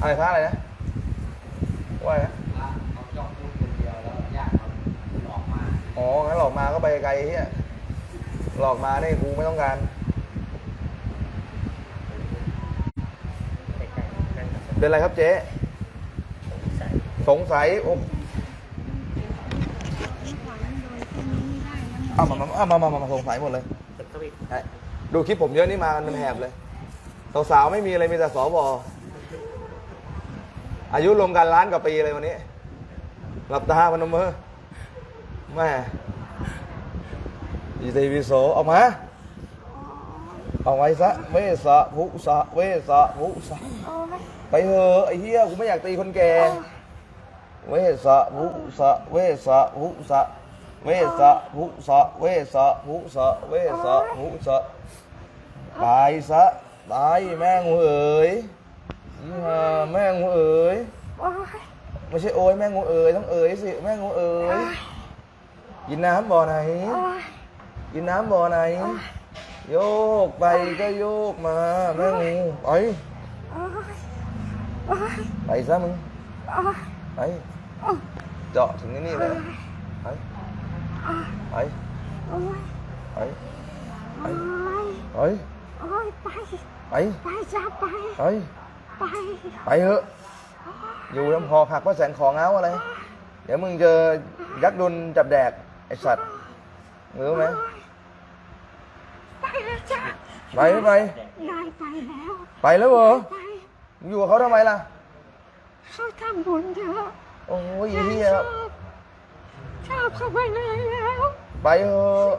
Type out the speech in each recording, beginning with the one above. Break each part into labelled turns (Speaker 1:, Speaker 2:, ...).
Speaker 1: อะไรพระอะไรนะว่าอะไรนะอ๋องั้นหลอกมาก็ไปไกลเฮียหลอกมาเนี่ยกูไม่ต้องการ เป็นไรครับเจ๊ สงสัยโอ้ เอามามาเอามามามามาสงสัยหมดเลยใช่ดูคลิปผมเยอะนี่มากันเป็นแถบเลย สาวๆไม่มีอะไรมีแต่สวอายุรวมกันล้านกว่าปีเลยวันนี้ หลับตาพนมมือแม่ยีตีวิโสออกมาออกไปซะเวสะภุสะเวสะภุสะ
Speaker 2: โอ้ย
Speaker 1: ไปเถอะไอ้เหี้ยกูไม่อยากตีคนแก่ เวสะภุสะเวสะภุสะ เวสะภุสะเวสะภุสะเวสะภุสะตายซะตายแม่งูเอ๋ยแม่งูเอ๋ยไม่ใช่โอยแม่งูเอ๋ยต้องเอ๋ยสิแม่งูเอ๋ยกินน้ำบ่อไหนกินน้ำบ่อไหน โยกไปก็โยกมาแม่งูไป
Speaker 2: โอ้ย
Speaker 1: ไปซะมึงไปเจาะถึงนี่เลย ไปไป
Speaker 2: โอ้ย
Speaker 1: ไป
Speaker 2: โอ้ย
Speaker 1: ไป
Speaker 2: โอ้ยไป
Speaker 1: ไป
Speaker 2: ไปจ้าไป
Speaker 1: ไป
Speaker 2: ไป
Speaker 1: ไปเถอะอยู่ลำคอหักพระแสงของเงาอะไร เดี๋ยวมึงเจอยักษ์ดุนจับแดกไอสัตว์รู้ไหม
Speaker 2: ไปแล้วจ้า
Speaker 1: ไปไม่ไป
Speaker 2: นายไปแล้ว
Speaker 1: ไปแล้วเหรอ
Speaker 2: ไป
Speaker 1: มึงอยู่กับเขาทำไมล่ะ
Speaker 2: เขาทำบุญเยอะ
Speaker 1: โอ้ยไอ้
Speaker 2: นาย
Speaker 1: เฮีย
Speaker 2: ชอบเขาไปเลยแล้ว
Speaker 1: ไปเถอะ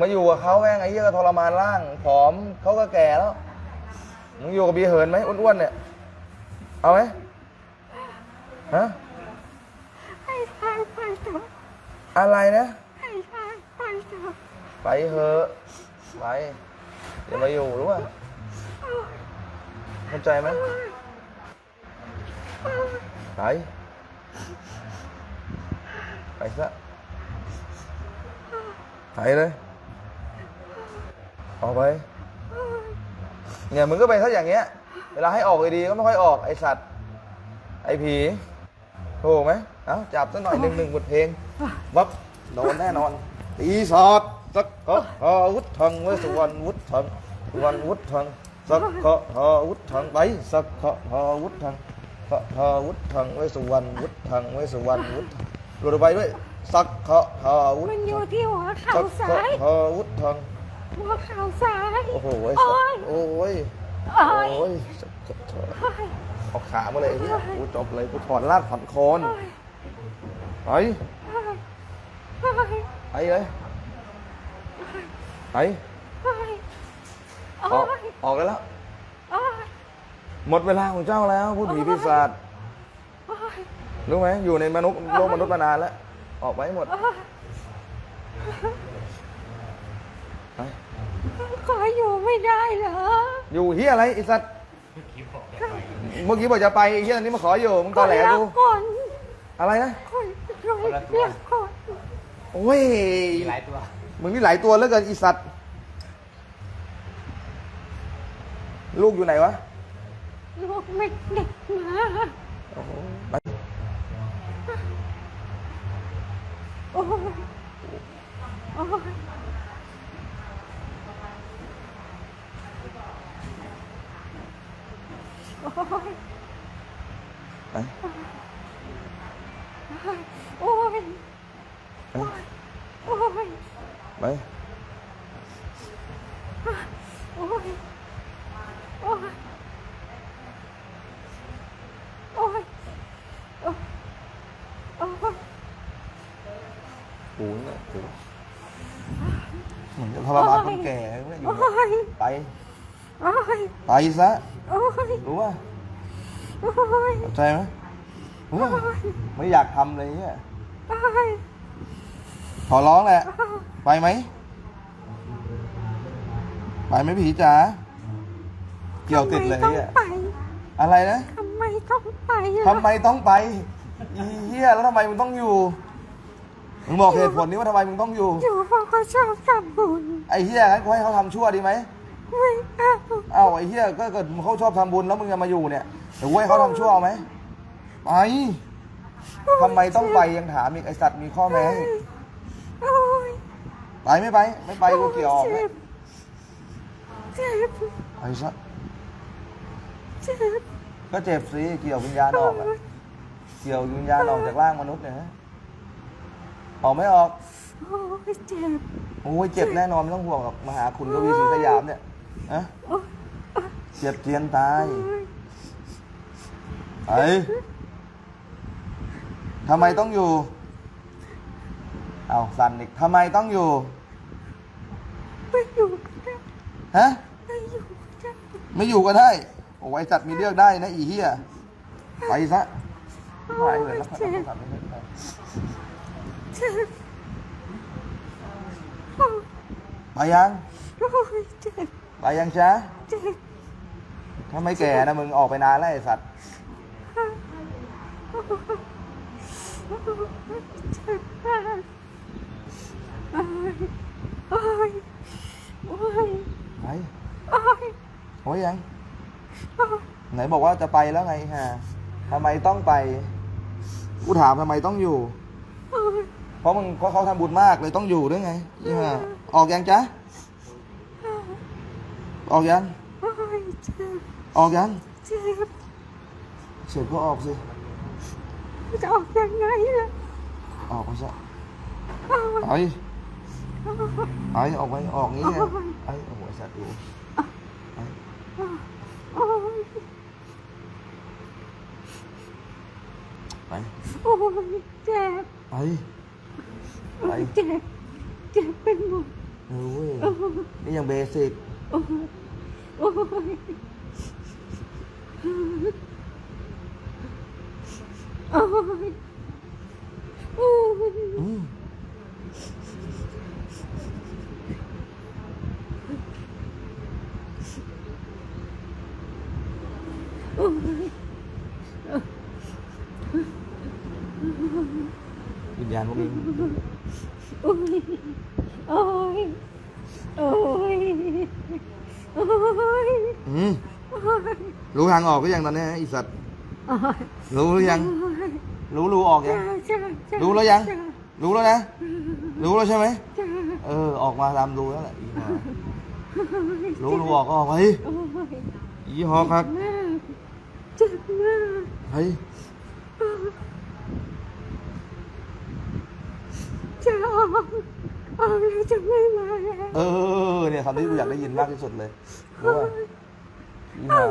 Speaker 1: มาอยู่กับเขาแม่งไอ้เหี้ยก็ทรมานร่างผอมเขาก็แก่แล้วมึงอยู่กับบีเหินไหมอ้วนๆเนี่ยเอาไหมฮะ
Speaker 2: ให้ทายไปเถอะ
Speaker 1: อะไรนะ
Speaker 2: ให้ทายไปเถอะ
Speaker 1: ไปเถอะไปอย่ามาอยู่รู้ป่ะเข้าใจไหมไป ไปซะไปเลย ออกไป เนี่ยมึงก็ไปซะอย่างเงี้ย เวลาให้ออกดีๆก็ไม่ค่อยออกไอสัตว์ ไอผีถูกไหมเอ้าจับซะหน่อยหนึ่งหนึ่งบทเพลง วับโดนแน่นอนตีสอดสักขะหาวุฒทังไวสุวรรณวุฒทังสุวรรณวุฒทังสักขะหาวุฒทังไปสักขะหาวุฒทัง ขะหาวุฒทังไว้สุวรรณวุฒทังไว้สุวรรณวุฒทังหลุดออกไปด้วยสักขะหาวุฒ
Speaker 2: มันอ
Speaker 1: ทั
Speaker 2: ยู่
Speaker 1: ง
Speaker 2: ที่หัวเข่า
Speaker 1: สัก
Speaker 2: ซ้า
Speaker 1: ขะ
Speaker 2: ย
Speaker 1: หาวุฒทัง
Speaker 2: หัวเข่าซ้าย
Speaker 1: โอ้โหไอ้
Speaker 2: โอ้
Speaker 1: สัต
Speaker 2: ย
Speaker 1: ว์โอ้ย
Speaker 2: โอ้ย
Speaker 1: โอ้ยสักขะหาเอาขามาเลยไอ้เหี้ยกูจบเลยกูถอนรากถอนโคนไป
Speaker 2: โอ้ย
Speaker 1: ไปเลยไป
Speaker 2: โอ้ย
Speaker 1: อ
Speaker 2: โอ้
Speaker 1: อก
Speaker 2: ย
Speaker 1: ออกได้แล้ว
Speaker 2: โอ้ย
Speaker 1: หมดเวลาของเจ้าแล้วพูดผีปีศาจ
Speaker 2: โอ้ย
Speaker 1: รู้ไหมอยู่ในมนุษย์โลกมนุษย์มานานแล้ว ออกไปให้หมด
Speaker 2: โอ้ย
Speaker 1: ไป
Speaker 2: ขออยู่ไม่ได้เหรอ
Speaker 1: อยู่เฮียอะไรไอ้สัตว์เมื่อกี้บอกจะไปไอ้เฮียนี้มาขออยู่มึงตอแหลกู
Speaker 2: คน
Speaker 1: อะไรนะ
Speaker 2: คนคนเรียกคน
Speaker 1: โอ้ย
Speaker 3: หลายตัว
Speaker 1: มึงนี่หลายตัวเหลือเกินอีสัตว์ลูกอยู่ไหนวะ
Speaker 2: ลูกไม่เด็กมา
Speaker 1: โอ้โหไป
Speaker 2: โอ้ยโอ้ยโอ้ย
Speaker 1: ไป
Speaker 2: โอ้ย
Speaker 1: ไป
Speaker 2: โอ้ย
Speaker 1: ไป
Speaker 2: โอ้ย โอ้ย โอ้ย โอ้ย โอ้ย
Speaker 1: กูเนี่ยกูเหมือนจะทรมานคนแก่ไม่อยู่
Speaker 2: โอ้ย
Speaker 1: ไป
Speaker 2: โอ้ย
Speaker 1: ไปซะ
Speaker 2: โอ้ย
Speaker 1: รู้ป่ะ
Speaker 2: โอ้ย
Speaker 1: เข้าใจไหมเฮ้ยไม่อยากทำเลยเนี่ย
Speaker 2: โอ้ย
Speaker 1: ขอร้องแหละ ไปไหม ไปไหมผีจ๋า เกี่ยวติดเลย
Speaker 2: ทำไม
Speaker 1: เนี่ย
Speaker 2: ต้องไป
Speaker 1: อะไรนะ
Speaker 2: ทำไมต้องไปล่ะ
Speaker 1: ทำไมต้องไป อีเหี้ยแล้วทำไมมึงต้องอยู่ มึงบอกเหตุผลนี้ว่าทำไมมึงต้องอยู่
Speaker 2: อยู่เพราะเขาชอบทำบุญ
Speaker 1: ไอ้เหี้ยงั้นกูให้เขาทำชั่วดีไหม
Speaker 2: ไม่เอา
Speaker 1: เอ้าไอ้เหี้ยก็เกิดเขาชอบทำบุญแล้วมึงจะมาอยู่เนี่ยเดี๋ยวกูให้เขาทำชั่วเอาไหมไปทำไมต้องไปยังถามอีกไอสัตว์มีข้อแม้อีก
Speaker 2: โอ้ย
Speaker 1: ไปไม่ไป ไม่ไปกูเกี่ยวออก
Speaker 2: เจ็
Speaker 1: เนี่ย
Speaker 2: บเจ็บ
Speaker 1: ไปซะ
Speaker 2: เจ็บ
Speaker 1: ก็เจ็บสิเกี่ยววิญญาณออกอะเกี่ยววิญญาณออกจากร่างมนุษย์เนี่ยฮะออกไม่ออก
Speaker 2: โอ้ยเจ็บ
Speaker 1: โอ้ยเจ็บแน่นอนไม่ต้องห่วงหรอกมาหาคุณกวีศรีสยามเนี่ย นะ
Speaker 2: โอ้ย
Speaker 1: เจ็บเจียนตาย
Speaker 2: โอ้ย
Speaker 1: ไอ้ทำไมต้องอยู่ เอาสันอีกทำไมต้องอยู่
Speaker 2: ไม่อยู่ก็ได้
Speaker 1: ฮะ
Speaker 2: ไม่อยู่ก็ได้
Speaker 1: ไม่อยู่ก็ได้ โอ้ยจัดมีเลือกได้นะอีเหี้ย ไปซะไปเลยแล้ว
Speaker 2: เจ็บ
Speaker 1: สัตว์ไม่ได้
Speaker 2: เจ็บโอ้ย
Speaker 1: ไปยัง
Speaker 2: โอ้ยเจ็บ
Speaker 1: ไปยังจ้าถ้าไม่แก่นะมึงออกไปนานแล้วไอ้สัตว์
Speaker 2: เจ็บมากโอ้ยโอ้ยโอ้
Speaker 1: ไป
Speaker 2: โอ้ย
Speaker 1: โอ้ยยัง ไหนบอกว่าจะไปแล้วไงฮะทำไมต้องไป กูถามทำไมต้องอยู่ เพราะมึงเพราะเขาทำบุญมากเลยต้องอยู่ด้วยไงออกยังจ๊ะ ออกยัง
Speaker 2: โอ้ยเจ็บ
Speaker 1: ออกยัง
Speaker 2: เจ็บ
Speaker 1: เสร็จก็ออกสิ
Speaker 2: จะออกยังไงล่ะ
Speaker 1: ออกไปซะ
Speaker 2: โอ้ย
Speaker 1: ไปไปออกไปออกงี้ไงไอ้โอ้โหไอ้สัตว์ดูไป
Speaker 2: โอ้ย
Speaker 1: ไป
Speaker 2: โอ้ยเจ็บ
Speaker 1: ไป
Speaker 2: โอ้ยเจ็บเจ็บเป็นหมด
Speaker 1: เออเว้ย
Speaker 2: โอ้ย
Speaker 1: นี่ยังเบสิก
Speaker 2: โอ้ยโอ้ยโอ้ยโอ้ย
Speaker 1: อืม
Speaker 2: โอ้ย
Speaker 1: วิญญาณพวกนี้
Speaker 2: โอ้ยโอ้ย โอ้ยโอ้ย
Speaker 1: อืม
Speaker 2: โอ้ย
Speaker 1: รู้ทางออกก็ยังตอนนี้ไอสัตว์
Speaker 2: โอ้ย
Speaker 1: รู้หรือยัง รู้รู้ออกยังรู้แล้วยังรู้แล้วนะ รู้แล้วใช่ไหม
Speaker 2: จ้า
Speaker 1: เออ ออกมาตามรู้แล้วแหละอีห่ารู้รู้ออกก็ออกไป
Speaker 2: โอ้ย
Speaker 1: อีหอครับ
Speaker 2: มากเจ็บมาก
Speaker 1: เฮ้ย
Speaker 2: จะออก ออกแล้วจะไม่มาแล้ว
Speaker 1: เออ เนี่ยคำที่กูอยากได้ยินมากที่สุดเลยรู้ป่ะอีห่า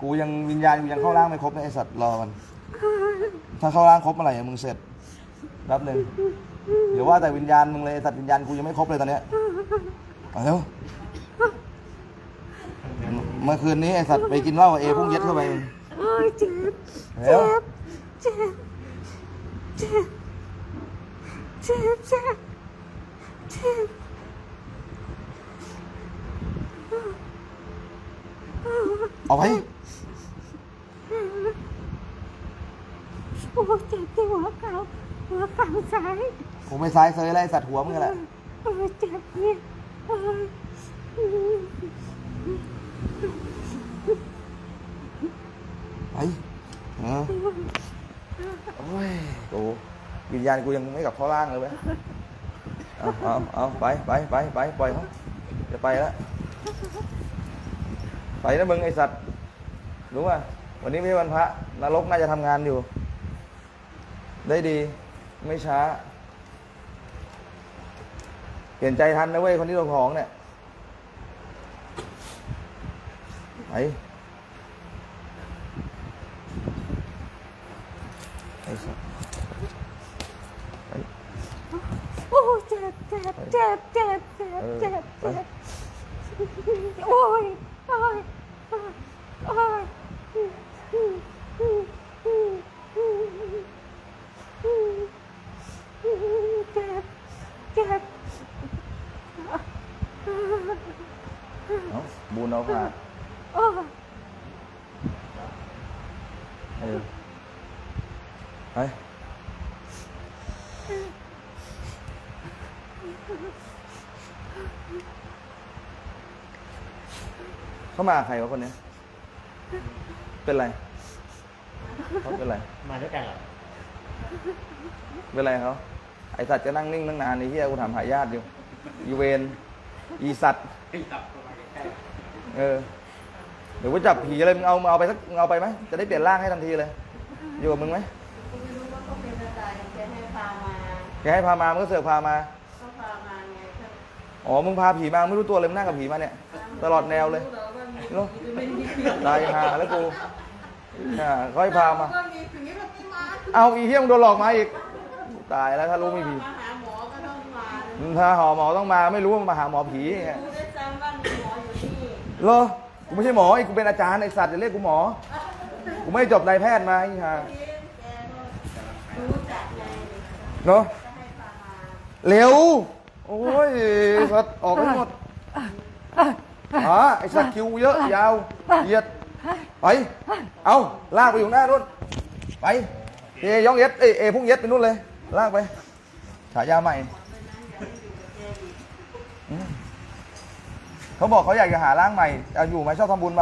Speaker 1: กูยังวิญญาณกูยังเข้าร่างไม่ครบนะไอสัตว์รอมันถ้าเข้าร่างครบเมื่อไหร่มึงเสร็จแป๊บหนึ่งเดี๋ยวว่าแต่วิญญาณมึงเลยไอ้สัตว์วิญญาณกูยังไม่ครบเลยตอนเนี้ยเอาเร็วเมื่อคืนนี้ไอสัตว์ไปกินเหล้ากับเอพุ่งเย็ดเข้าไปมึง
Speaker 2: โอ้ยเจ็บ
Speaker 1: เร็
Speaker 2: เจ็
Speaker 1: ว
Speaker 2: บเจ็บเจ็บเจ็บเจ็บเจ็บ
Speaker 1: ออกไป
Speaker 2: โอ้เจ็บที่หัวเข่าหัวเข่าซ้าย
Speaker 1: กูไม่ซ้ายเซยอะไรไอ้สัตว์หัวมึงนั่นแหละ
Speaker 2: โอ้เจ็บเนี่ยโอ้ย
Speaker 1: ไปเออโอ้ยกูวิญญาณกูยังไม่กลับเข้าร่างเลยเว้ยเอาเอาเอาไปไปไปไปปล่อยเขาจะไปแล้ว ไปนะมึงไอสัตว์รู้ป่ะวันนี้ไม่ใช่วันพระนรกน่าจะทำงานอยู่ ได้ดี ไม่ช้า เปลี่ยนใจทันนะเว้ยคนที่โดนของเนี่ยไปไอ้สัสไป
Speaker 2: โอ้เจ็บเจ็บเจ็บเจ็บเจ็บเจ็บเจ็บ โอ้ยโอ้ยโอ้ยโอ้ยเจ็บเจ็บ
Speaker 1: เอาบูนเอาผ่า
Speaker 2: โอ้ย
Speaker 1: เออไป เขามากับใครวะคนเนี้ยเป็นไรเขาเป็นไร
Speaker 3: มาด้วยกันเหรอ
Speaker 1: เป็นไรเขาไอสัตว์จะนั่งนิ่งนั่งนานไอ้เหี้ยกูถามหาญาติอยู่อีเวนอีสัตว์
Speaker 3: ตีตับเข้ามาใกล้
Speaker 1: เออเดี๋ยวกูจับผีอะไรมึงเอามึงเอาไปสักมึงเอาไปไหมจะได้เปลี่ยนร่างให้ทันทีเลยอยู่กับมึงไหม
Speaker 4: กูไม่รู้ว่าเขาเป็นอะไรแกให้พามา
Speaker 1: แกให้พามามึงก็เสือกพามา
Speaker 4: ก็พามาไงก็
Speaker 1: อ๋อมึงพาผีมาไม่รู้ตัวเลยมึงนั่งกับผีมาเนี่ย ตลอดแนวเลย
Speaker 4: รู้แล้วว่ามี
Speaker 1: เนอะ
Speaker 4: ผีไม่มีผี
Speaker 1: ตายหาแล้วกูอ่าเขาให้พามา
Speaker 4: ก็มีผีแบบมา
Speaker 1: เอาอีเหี้ยมงโดนหลอกมาอีก ตายแล้วถ้ารู้ไม่ผี
Speaker 4: มาหาหมอก็ต้องมา
Speaker 1: มึงพาหอหมอต้องมาไม่รู้ว่ามาหาหมอผีไง
Speaker 4: รู้ได้ซ้ำว่ามีหมออยู่ที่
Speaker 1: เหรอกูไม่ใช่หมอไอ้กูเป็นอาจารย์ไอ้สัตว์จะเรียกกูหมอ กูไม่ได้จบนายแพทย์มาไอ้ห่า
Speaker 4: แกก็รู้จักไง
Speaker 1: เนาะ
Speaker 4: ก็ให้พามา
Speaker 1: เร็ว โอ้ยสัตว์ออกไปหมดอ๋ อไอ้สัตว์คิวเยอะยาวเหยียดไปเอาลากไปอยู่หน้านู่นไปเอยองเย็ดเอยเอพุ่งเย็ดไปนู่นเลย ลากไปฉายาใหม่อืมเขาบอกเขาอยากจะหาร่างใหม่เอาอยู่ไหมชอบทำบุญเปล่า